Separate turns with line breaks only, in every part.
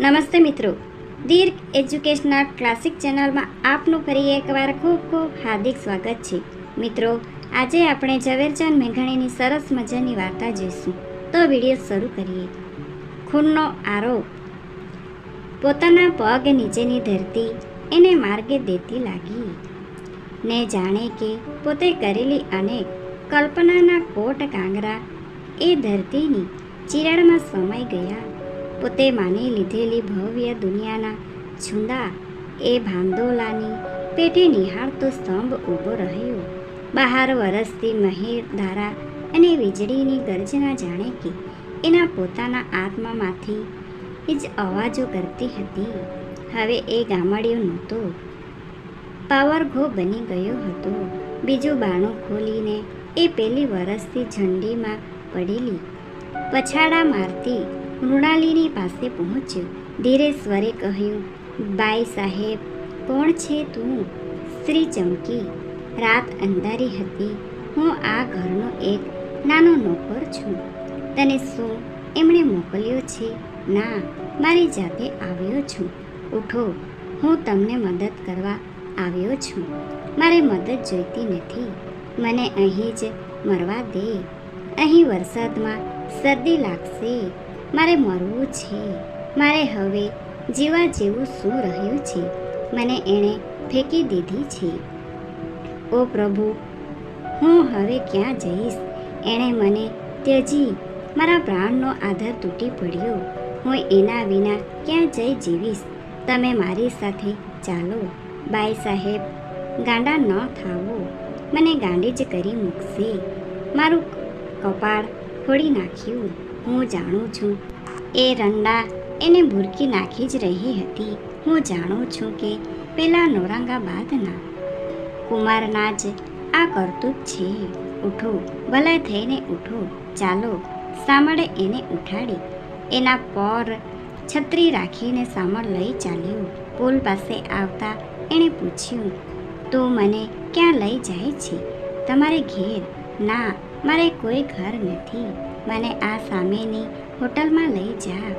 નમસ્તે મિત્રો. દીર્ઘ educational classic ચેનલમાં આપનું ફરી એકવાર ખૂબ ખૂબ હાર્દિક સ્વાગત છે. મિત્રો, આજે આપણે ઝવેરચંદ મેઘાણીની સરસ મજાની વાર્તા જોઈશું. તો વીડિયો શરૂ કરીએ. ખૂનનો આરોપ, પોતાના પગ નીચેની ધરતી એને માર્ગે દેતી લાગી. ને જાણે કે પોતે કરેલી અનેક કલ્પનાના કોટ કાંગરા એ ધરતીની ચિરાડમાં સમાઈ ગયા. પોતે માની લીધેલી ભવ્ય દુનિયાના છુંદા એ ભાંદોલાની પેટે નિહાળતો સ્તંભ ઊભો રહ્યો. બહાર વરસતી મહેર ધારા અને વીજળીની ગર્જના જાણે કે એના પોતાના આત્મામાંથી જ અવાજો કરતી હતી. હવે એ ગામડિયો નહોતો. પાવરઘો બની ગયો હતો. બીજું બાણું ખોલીને એ પેલી વરસથી ઝંડીમાં પડેલી. પછાડા મારતી મૃણાલીની પાસે પહોંચ્યો. ધીરે સ્વરે કહ્યું, બાઈ સાહેબ, કોણ છે તું? સ્ત્રી ચમકી, રાત અંધારી હતી. હું આ ઘરનો એક નાનો નોકર છું. તને શું એમણે મોકલ્યો છે? ના, મારી જાતે આવ્યો છું. ઉઠો, હું તમને મદદ કરવા આવ્યો છું. મારે મદદ જોઈતી નથી. મને અહીં જ મરવા દે. અહીં વરસાદમાં શરદી લાગશે. મારે મરવું છે. મારે હવે જીવા જેવું શું રહ્યું છે? મને એણે ફેંકી દીધી છે. ઓ પ્રભુ, હું હવે ક્યાં જઈશ? એણે મને, ત્યજી, મારા પ્રાણનો આધાર તૂટી પડ્યો. હું એના વિના ક્યાં જઈ જીવીશ? તમે મારી સાથે ચાલો. બાઈ સાહેબ, ગાંડા ન થાવો. મને ગાંડી જ કરી મૂકશે. મારું કપાળ ફોડી નાખ્યું. હું જાણું છું. એ રંડા એને ભૂરકી નાખી જ રહી હતી. હું જાણું છું કે પેલા નૌરંગાબાદના કુમારના જ આ કરતૂત છે. ઉઠો ભલાઈ થઈને ઉઠો. ચાલો સામળે એને ઉઠાડી. એના પર છત્રી રાખીને સામળ લઈ ચાલ્યો. પુલ પાસે આવતા એણે પૂછ્યું, તું મને ક્યાં લઈ જાય છે? તમારે ઘેર? ના, મારે કોઈ ઘર નથી. મને આ સામેની હોટલમાં લઈ જા.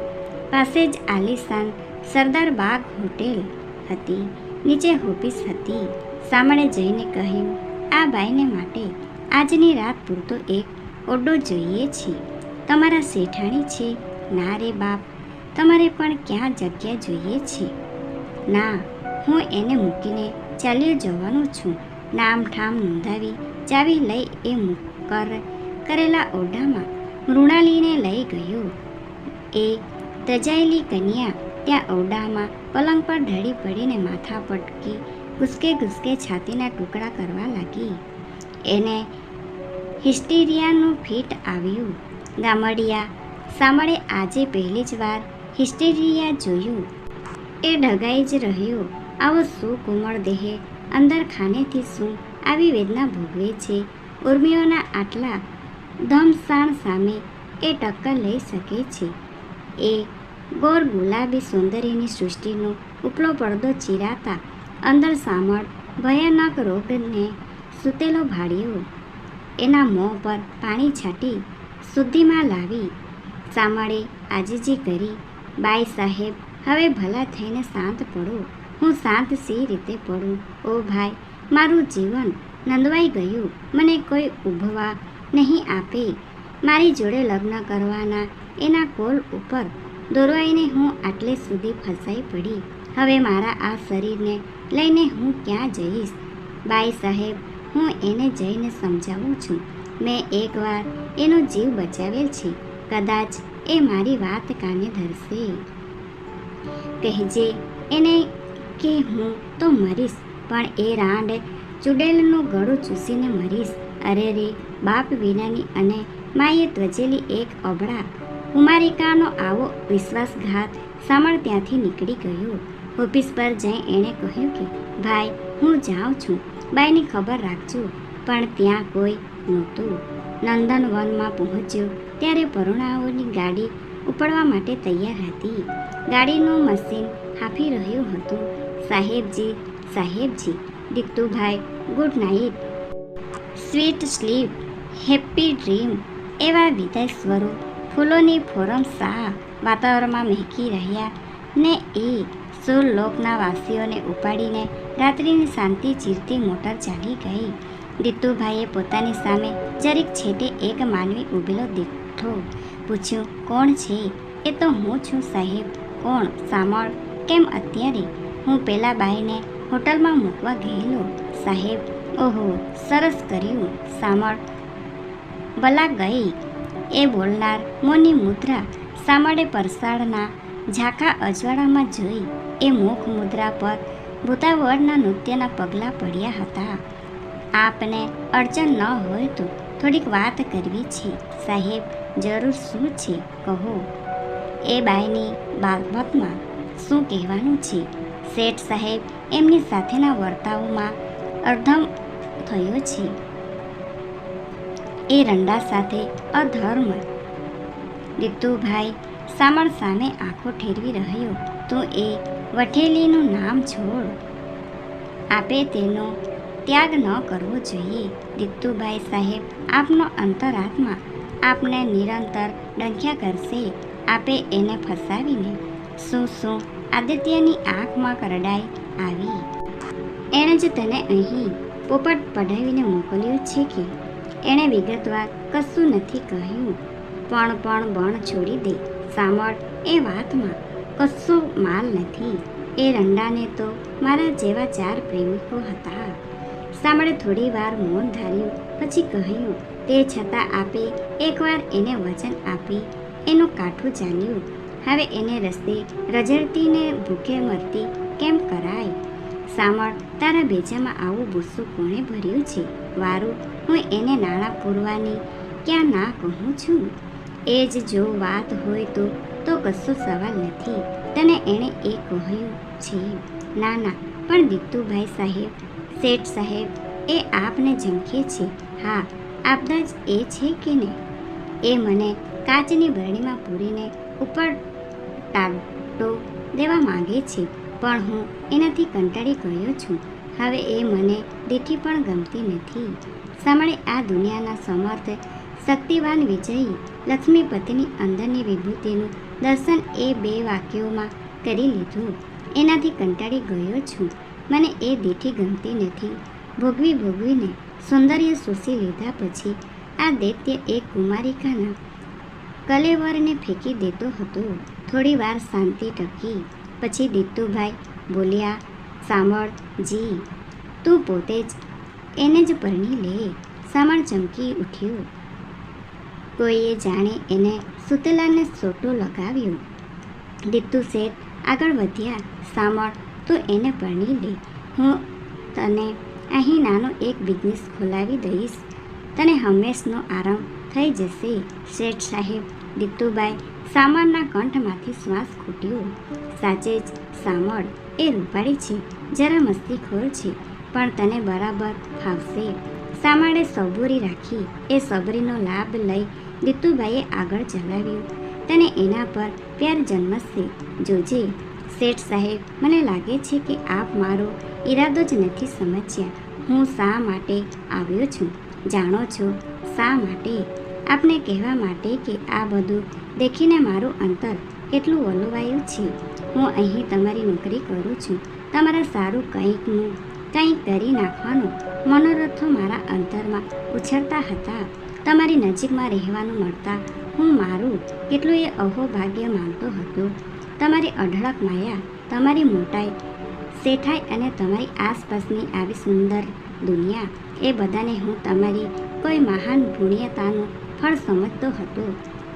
પાસે જ આલિશાન સરદાર બાગ હોટેલ હતી. નીચે ઓફિસ હતી. સામણે જઈને કહ્યું, આ બાઈને માટે આજની રાત પૂરતો એક ઓરડો જોઈએ છે. તમારા શેઠાણી છે? ના રે બાપ. તમારે પણ ક્યાં જગ્યા જોઈએ છે? ના, હું એને મૂકીને ચાલ્યો જવાનું છું. નામ ઠામ નોંધાવી ચાવી લઈ એ મુકર કરેલા ઓરડામાં મૃણાલીને લઈ ગયો. એ તજાયેલી કન્યા ત્યાં ઓરડામાં પલંગ પર ઢળી પડીને માથા પટકી ઘૂસકે ઘૂસકે છાતીના ટુકડા કરવા લાગી. એને હિસ્ટેરિયાનું ફીટ આવ્યું. ગામડિયા સામળે આજે પહેલી જ વાર હિસ્ટેરિયા જોયું. એ ડગાઈ જ રહ્યો. આવો શું કુમળ દેહે. અંદર ખાનેથી શું આવી વેદના ભોગવે છે? ઉર્મિઓના આટલા ધમસાણ સામે એ ટક્કર લઈ શકે છે. એ ગોર ગુલાબી સૌંદર્યની સૃષ્ટિનો ઉપલો પડદો ચીરાતા અંદર સામળ ભયાનક રોગને સૂતેલો ભાડ્યો એના મોં પર પાણી છાંટી શુદ્ધિમાં લાવી સામળે આજીજી કરી, બાઈ સાહેબ, હવે ભલા થઈને શાંત પડો. હું શાંત સી રીતે પડું? ઓ ભાઈ, મારું જીવન નંદવાઈ ગયું. મને કોઈ ઊભવા નહીં આપે. મારી જોડે લગ્ન કરવાના એના કોલ ઉપર દોરવાઈને હું આટલે સુધી ફસાઈ પડી. હવે મારા આ શરીરને લઈને હું ક્યાં જઈશ? બાઈ સાહેબ, હું એને જઈને સમજાવું છું. મેં એકવાર એનો જીવ બચાવેલ છે. કદાચ એ મારી વાત કાને ધરશે. કહેજે એને કે હું તો મરીશ, પણ એ રાંડ ચુડેલનું ગળું ચૂસીને મરીશ. અરે રે, બાપ વિનાની અને માએ ત્વચેલી એક અબળા કુમારિકાનો આવો વિશ્વાસઘાત સામળ ત્યાંથી નીકળી ગયો. ઓફિસ પર જઈ એણે કહ્યું કે, ભાઈ, હું જાઉં છું. બાઈની ખબર રાખજો. પણ ત્યાં કોઈ નહોતું. નંદનવનમાં પહોંચ્યો. ત્યારે પરુણાઓની ગાડી ઉપડવા માટે તૈયાર હતી. ગાડીનું મશીન હાંફી રહ્યું હતું. સાહેબજી સાહેબજી દીકતુભાઈ good night. Sweet sleep happy dream એવા વિદાય સ્વરૂપ ફૂલોની ફોરમ સા વાતાવરણમાં મહેકી રહ્યા ને એ સુર લોકના વાસીઓને ઉપાડીને રાત્રિની શાંતિ ચીરતી મોટર ચાલી ગઈ. દીતુભાઈએ પોતાની સામે જરીક છેટે એક માનવી ઊભેલો દીઠો પૂછ્યું, કોણ છે? એ તો હું છું સાહેબ. કોણ? સામળ? કેમ અત્યારે? હું પેલા બાઈને હોટલમાં મૂકવા ગયેલો. સાહેબ ઓહો, સરસ કર્યું. સામળ. ભલા ગઈ. એ બોલનાર મોની મુદ્રા સામળે પરસાળના ઝાંખા અજવાળામાં જોઈ. એ મુખ મુદ્રા પર ભૂતાવળના નૃત્યના પગલાં પડ્યા હતા. આપને અડચણ ન હોય તો થોડીક વાત કરવી છે. સાહેબ, જરૂર શું છે? કહો. એ બાઈની બાબતમાં શું કહેવાનું છે? શેઠ સાહેબ, એમની સાથેના વર્તાવમાં અર્ધમ થયો છે. એ રંડા સાથે અધર્મ. દીતુભાઈ સામળ સામે આંખો ઠેરવી રહ્યો. તો એ વઠેલીનું નામ છોડ. આપે તેનો ત્યાગ ન કરવો જોઈએ. દીતુભાઈ સાહેબ, આપનો અંતરાત્મા આપને નિરંતર ડંખ્યા કરશે. આપે એને ફસાવીને શું શું આદિત્યની આંખમાં કરડાઈ આવી. એણે જ તને અહીં પોપટ પઢાવીને મોકલ્યો છે કે, એણે વિગતવાર કશું નથી કહ્યું, પણ પણ બણ છોડી દે. સામળ એ વાતમાં કશો માલ નથી. એ રંડાને તો મારા જેવા ચાર પ્રેમિકો હતા. સામળે થોડી વાર મૌન ધાર્યું, પછી કહ્યું, તે છતાં આપે એકવાર એને વચન આપી, એનું કાઠું ચાલ્યું. હવે એને રસ્તે રઝળતીને ભૂખે મરતી કેમ કરાય? સાંભળ, તારા બેજામાં આવું બુસ્સું કોણે ભર્યું છે? વારું, હું એને નાણાં પૂરવાની ક્યાં ના કહું છું? એ જ જો વાત હોય તો તો કશો સવાલ નથી. તને એણે એ કહ્યું છે. ના ના, પણ દીતુભાઈ સાહેબ, શેઠ સાહેબ, એ આપને ઝંખે છે. હા, આપદા જ એ છે કે ને? એ મને કાચની બરણીમાં પૂરીને ઉપર ટાટો દેવા માંગે છે. પણ હું એનાથી કંટાળી ગયો છું. હવે એ મને દીઠી પણ ગમતી નથી. સાંભળે આ દુનિયાના સમર્થ, શક્તિવાન વિજયી, લક્ષ્મીપતિની અંદરની વિભૂતિનું દર્શન એ બે વાક્યોમાં કરી લીધું. એનાથી કંટાળી ગયો છું. મને એ દેઠી ગમતી નથી. ભોગવી ભોગવીને સૌંદર્ય શોષી લીધા પછી આ દૈત્ય એક કુમારિકાના કલેવરને ફેંકી દેતો હતો. થોડી વાર શાંતિ ટકી. પછી દીતુભાઈ બોલ્યા, સામળ, જી, તું પોતે જ એને જ પરણી લે. સામળ ચમકી ઉઠ્યું. કોઈએ જાણે એને સુતેલાને સોટો લગાવ્યો. દીતુ શેઠ આગળ વધ્યા, સામળ, તું એને પરણી લે. હું તને અહીં નાનો એક બિઝનેસ ખોલાવી દઈશ. તને હંમેશનો આરામ થઈ જશે. શેઠ સાહેબ દીતુભાઈ સામળના કંઠમાંથી શ્વાસ ખૂટ્યો. સાચે જ સામળ એ રૂપાળી છે, જરા મસ્તીખોર છે, પણ તને બરાબર ફાવશે. સામાળે સબૂરી રાખી, એ સબરીનો લાભ લઈ દીતુભાઈએ આગળ ચલાવ્યું. તને એના પર પ્યાર જન્મશે. જોજે, શેઠ સાહેબ, મને લાગે છે કે આપ મારો ઈરાદો જ નથી સમજ્યા. હું શા માટે આવ્યો છું? જાણો છો, શા માટે? આપને કહેવા માટે કે આ બધું દેખીને મારું અંતર કેટલું વલોવાયું છે. હું અહીં તમારી નોકરી કરું છું. તમારા સારું કંઈકનું કંઈક કરી નાખવાનો મનોરથો મારા અંતરમાં ઉછળતા હતા. તમારી નજીકમાં રહેવાનું મળતા હું મારું કેટલું એ અહોભાગ્ય માનતો હતો. તમારી અઢળક માયા, તમારી મોટાઈ શેઠાઈ અને તમારી આસપાસની આવી સુંદર દુનિયા, એ બધાને હું તમારી કોઈ મહાન પુણ્યતાનું ફળ સમજતો હતો.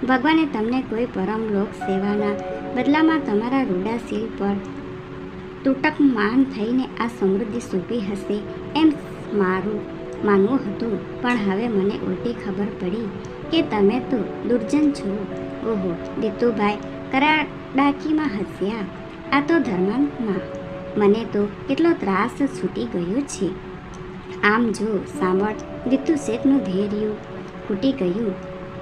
ભગવાને તમને કોઈ પરમ લોક સેવાના બદલામાં તમારા રૂડાશીલ પર તૂટક માન થઈને આ સમૃદ્ધિ સોંપી હશે એમ મારું માનવું હતું. પણ હવે મને ઉલટી ખબર પડી કે તમે તો દુર્જન છો. ઓહો દીતુભાઈ કરાડાકીમાં હસ્યા. આ તો ધર્મમાં મને તો કેટલો ત્રાસ છૂટી ગયો છે. આમ જો, સાંભળ દીતુ શેઠનું ધૈર્ય ખૂટી ગયું.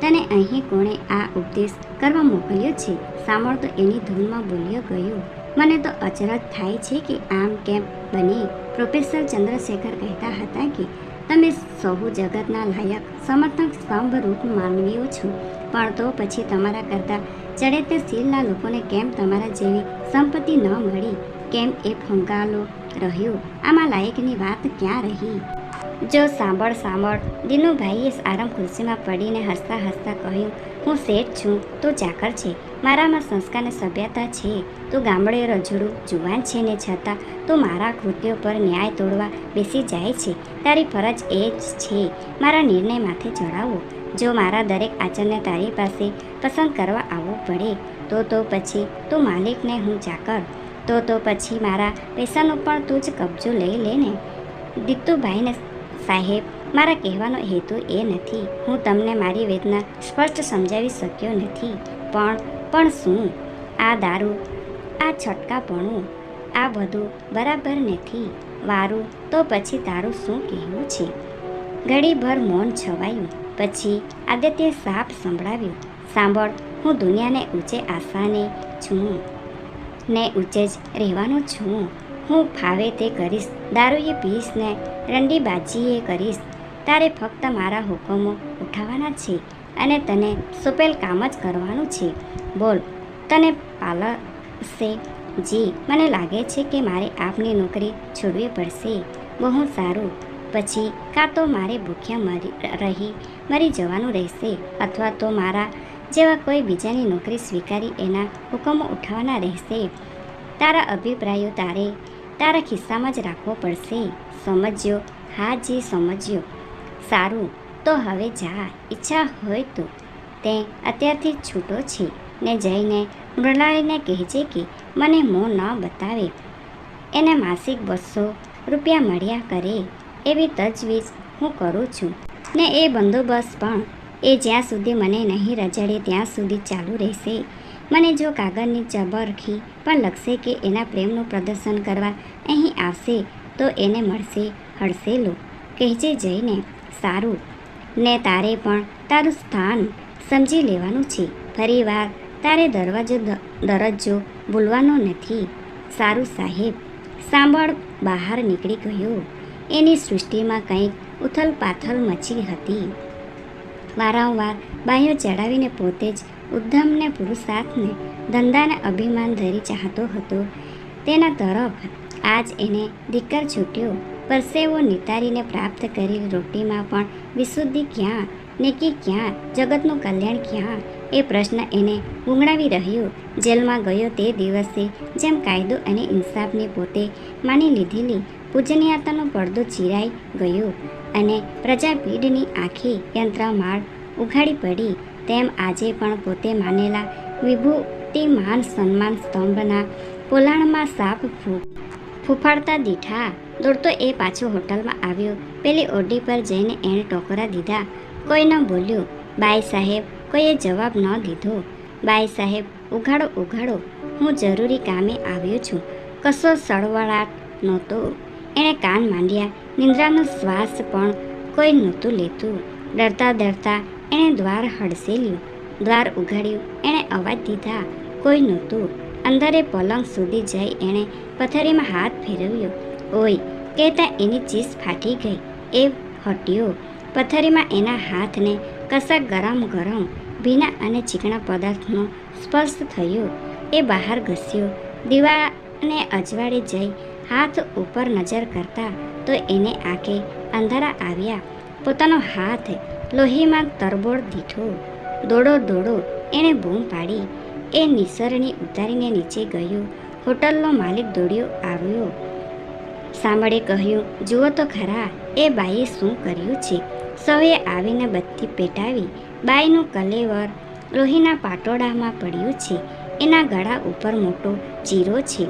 તને અહીં કોણે આ ઉપદેશ કરવા મોકલ્યો છે? સામળ તો એની ધૂનમાં બોલ્યો ગયો. મને તો અચરજ થાય છે કે આમ કેમ બને? પ્રોફેસર ચંદ્રશેખર કહેતા હતા કે, તમે સહુ જગતના લાયક, સમર્થક સ્તંભ રૂપ માનવીઓ છો. પણ તો પછી તમારા કરતાં ચડે તે સીલના લોકોને કેમ તમારા જેવી સંપત્તિ ન મળી? કેમ એ ફંકાલો રહ્યો? આમાં લાયકની વાત ક્યાં રહી? જો સાંભળ સાંભળ. દિનુભાઈએ આરામ ખુરશીમાં પડીને હસતા હસતા કહ્યું, હું શેઠ છું. તું ચાકર છે. મારામાં સંસ્કાર અને સભ્યતા છે. તું ગામડે રજૂડું, જુવાન છે ને છતાં તું મારા કૃત્યો પર ન્યાય તોડવા બેસી જાય છે. તારી ફરજ એ જ છે. મારા નિર્ણય માથે ચડાવવો જો મારા દરેક આચરણને તારી પાસે પસંદ કરવા આવવું પડે, તો તો પછી તું માલિકને હું ચાકર. તો તો પછી મારા પૈસાનો પણ તું જ કબજો લઈ લે ને. દીતુભાઈને સાહેબ, મારા કહેવાનો હેતુ એ નથી. હું તમને મારી વેદના સ્પષ્ટ સમજાવી શક્યો નથી. પણ પણ શું? આ દારૂ, આ છટકાપણું, આ બધું બરાબર નથી. વારું, તો પછી તારું શું કહેવું છે? ઘડીભર મૌન છવાયું. પછી આદિત્ય સાપ સંભળાવ્યું. સાંભળ, હું દુનિયાને ઊંચે આશાને છું. ને ઊંચે જ રહેવાનો છું. હું ફાવે તે કરીશ. દારૂએ પીશ ને રંડીબાજીએ કરીશ. તારે ફક્ત મારા હુકમો ઉઠાવવાના છે અને તને સોંપેલ કામ જ કરવાનું છે. બોલ, તને પાલશે જી. મને લાગે છે કે મારે આપની નોકરી છોડવી પડશે. બહુ સારું. પછી કાં તો મારે ભૂખ્યા મરી, રહી, મરી જવાનું રહેશે અથવા તો મારા જેવા કોઈ બીજાની નોકરી સ્વીકારી એના હુકમો ઉઠાવવાના રહેશે. તારા અભિપ્રાયો તારે તારા ખિસ્સામાં જ રાખવો પડશે. સમજ્યો? હા જી, સમજ્યો. સારું, તો હવે જા. ઈચ્છા હોય તો. તે અત્યારથી છૂટો છે. ને જઈને મૃણાલીને કહેજે કે મને મોં ન બતાવે. એને માસિક બસો રૂપિયા મળ્યા કરે. એવી તજવીજ હું કરું છું. ને એ બંદોબસ્ત પણ એ જ્યાં સુધી મને નહીં રજાડે ત્યાં સુધી ચાલુ રહેશે. મને જો કાગળની ચબરખી પણ લખશે કે એના પ્રેમનું પ્રદર્શન કરવા અહીં આવશે, તો એને મળશે હડસેલો કહેજે જઈને, સારું. ને તારે પણ તારું સ્થાન સમજી લેવાનું છે. ફરીવાર તારે દરવાજો દરજ્જો ભૂલવાનો નથી. સારું સાહેબ, સાંભળ, બહાર નીકળી ગયો. એની સૃષ્ટિમાં કંઈક ઉથલ પાથલ મચી હતી. વારંવાર બાયો ચડાવીને પોતે જ ઉદ્ધમને પુરુષાર્થને ધંધાને અભિમાન ધરી ચાહતો હતો. તેના તરફ આજ એને દીકર છૂટ્યો. પરસેવો નિતારીને પ્રાપ્ત કરી રોટીમાં પણ વિશુદ્ધિ ક્યાં નેકી ક્યાં, જગતનું કલ્યાણ ક્યાં, એ પ્રશ્ન એને ગુંગળાવી રહ્યો. જેલમાં ગયો તે દિવસે જેમ કાયદો અને ઇન્સાફને પોતે માની લીધેલી પૂજનીયતાનો પડદો ચીરાઈ ગયો અને પ્રજાપીડની આખી યંત્રમાળ ઉઘાડી પડી. તેમ આજે પણ પોતે માનેલા વિભૂતિ માન સન્માન સ્તંભના પોલાણમાં સાપ ફૂ, ફૂફાડતા દીઠા દોડતો એ પાછો હોટલમાં આવ્યો. પેલી ઓરડી પર જઈને એણે ટોકરા દીધા. કોઈ ન બોલ્યું, બાઈ સાહેબ, કોઈએ જવાબ ન દીધો. બાઈ સાહેબ, ઉઘાડો ઉઘાડો, હું જરૂરી કામે આવ્યો છું. કશો સળવળાટ નહોતો. એણે કાન માંડ્યા. નિંદ્રાનો શ્વાસ પણ કોઈ નહોતું લેતું. ડરતા ડરતા એણે દ્વાર હડસેલ્યું દ્વાર ઉઘાડ્યું. એણે અવાજ દીધા, કોઈ નહોતું. અંદરે પલંગ સુધી જઈ એણે પથારીમાં હાથ ફેરવ્યો. ઓય, કહેતા એની ચીસ ફાટી ગઈ. એ હટ્યો. પથારીમાં એના હાથને કશા ગરમ ગરમ ભીના અને ચીકણા પદાર્થનો સ્પર્શ થયો. એ બહાર ઘસ્યો. દીવાને અજવાળે જઈ હાથ ઉપર નજર કરતા તો એને આંખે અંધારા આવ્યા. પોતાનો હાથ લોહીમાં તરબોળ દીઠો દોડો દોડો, એણે બૂમ પાડી. એ નિસરણી ઉતારીને નીચે ગયો. હોટલનો માલિક દોડ્યો, આવ્યો. સાંભળે કહ્યું, જુઓ તો ખરા, એ બાઈએ શું કર્યું છે? સૌએ આવીને બત્તી પેટાવી. બાઈનું કલેવર લોહીના પાટોડામાં પડ્યું છે. એના ગળા ઉપર મોટો ચીરો છે.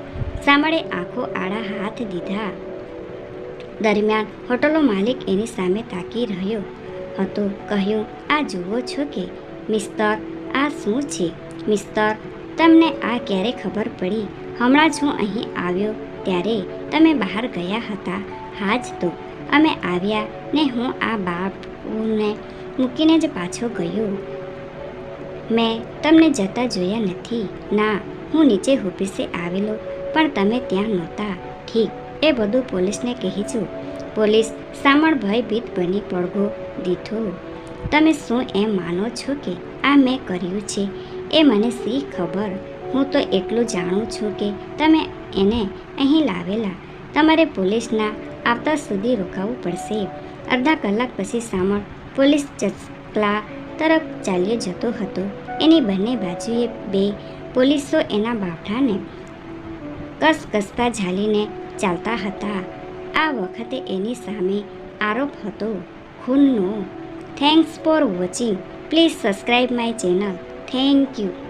સાંભળે આંખો આડા હાથ દીધા. દરમિયાન હોટલો માલિક એની સામે તાકી રહ્યો. હતો. કહ્યું, આ જુઓ છો કે મિસ્તર આ શું છે? મિસ્તર તમને આ ક્યારે ખબર પડી? હમણાં જ હું અહીં આવ્યો ત્યારે તમે બહાર ગયા હતા. હા જ તો, અમે આવ્યા ને હું આ બાપને મૂકીને જ પાછો ગયો. મેં તમને જતા જોયા નથી. ના, હું નીચે ઓફિસે આવેલો, પણ તમે ત્યાં નહોતા. ઠીક, એ બધું પોલીસને કહીશું પોલીસ સામળ ભયભીત બની પડઘો દીધો. તમે શું એમ માનો છો કે આ મેં કર્યું છે? એ મને સી ખબર? હું તો એટલું જાણું છું કે તમે એને અહીં લાવેલા. તમારે પોલીસના આવતા સુધી રોકાવું પડશે. અડધા કલાક પછી સામળ પોલીસ ચચકલા તરફ ચાલ્યો જતો હતો. એની બંને બાજુએ બે પોલીસો એના બાફડાને કસકસતા ઝાલીને ચાલતા હતા. આ વખતે એની સામે આરોપ હતો. ખૂનનો thanks for watching please subscribe my channel thank you